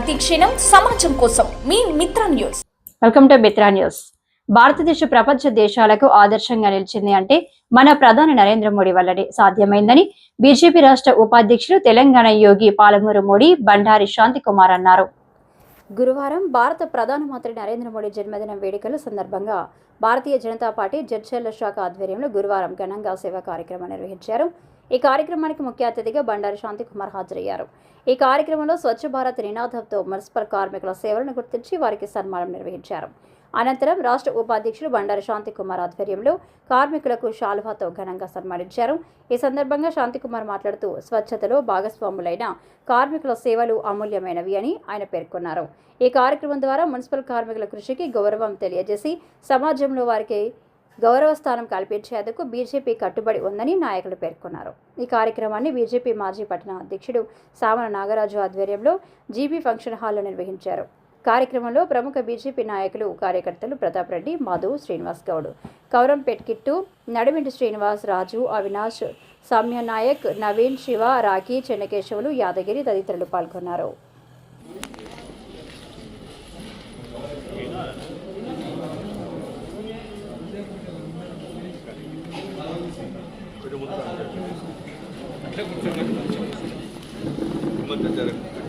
ప్రతిక్షణం సమాజం కోసం. మీ Mitra news. Welcome to Mitra news. భారతదేశ ప్రపంచ దేశాలకు ఆదర్శంగా నిలిచింది అంటే మన ప్రధాని నరేంద్ర మోడీ వల్లనే సాధ్యమైందని బీజేపీ రాష్ట్ర ఉపాధ్యక్షులు తెలంగాణ యోగి పాలమూరు మోడీ బండారి శాంతి కుమార్ అన్నారు. గురువారం భారత ప్రధానమంత్రి నరేంద్ర మోడీ జన్మదిన వేడుకల సందర్భంగా భారతీయ జనతా పార్టీ జడ్చర్ల శాఖ ఆధ్వర్యంలో గురువారం ఘనంగా సేవా కార్యక్రమం నిర్వహించారు. ఈ కార్యక్రమానికి ముఖ్య అతిథిగా బండారి శాంతి కుమార్ హాజరయ్యారు. ఈ కార్యక్రమంలో స్వచ్ఛ భారత్ నినాదంతో మున్సిపల్ కార్మికుల సేవలను గుర్తించి వారికి సన్మానం నిర్వహించారు. అనంతరం రాష్ట్ర ఉపాధ్యక్షులు బండారు శాంతికుమార్ ఆధ్వర్యంలో కార్మికులకు షాల్వాతో ఘనంగా సన్మానించారు. ఈ సందర్భంగా శాంతికుమార్ మాట్లాడుతూ స్వచ్ఛతలో భాగస్వాములైన కార్మికుల సేవలు అమూల్యమైనవి అని ఆయన పేర్కొన్నారు. ఈ కార్యక్రమం ద్వారా మున్సిపల్ కార్మికుల కృషికి గౌరవం తెలియజేసి సమాజంలో వారికి గౌరవ స్థానం కల్పించేందుకు బీజేపీ కట్టుబడి ఉందని నాయకులు పేర్కొన్నారు. ఈ కార్యక్రమాన్ని బీజేపీ మాజీ పట్టణ అధ్యక్షుడు సామన నాగరాజు ఆధ్వర్యంలో జీబీ ఫంక్షన్ హాల్లో నిర్వహించారు. కార్యక్రమంలో ప్రముఖ బీజేపీ నాయకులు కార్యకర్తలు ప్రతాప్ రెడ్డి మధు శ్రీనివాస్ గౌడ్. కౌరంపేట్ కిట్టు నడిమింటి శ్రీనివాస్ రాజు అవినాష్ సౌమ్య నాయక్ నవీన్ శివ రాఖీ చెన్నకేశవులు యాదగిరి తదితరులు పాల్గొన్నారు. మధ్య జరగదు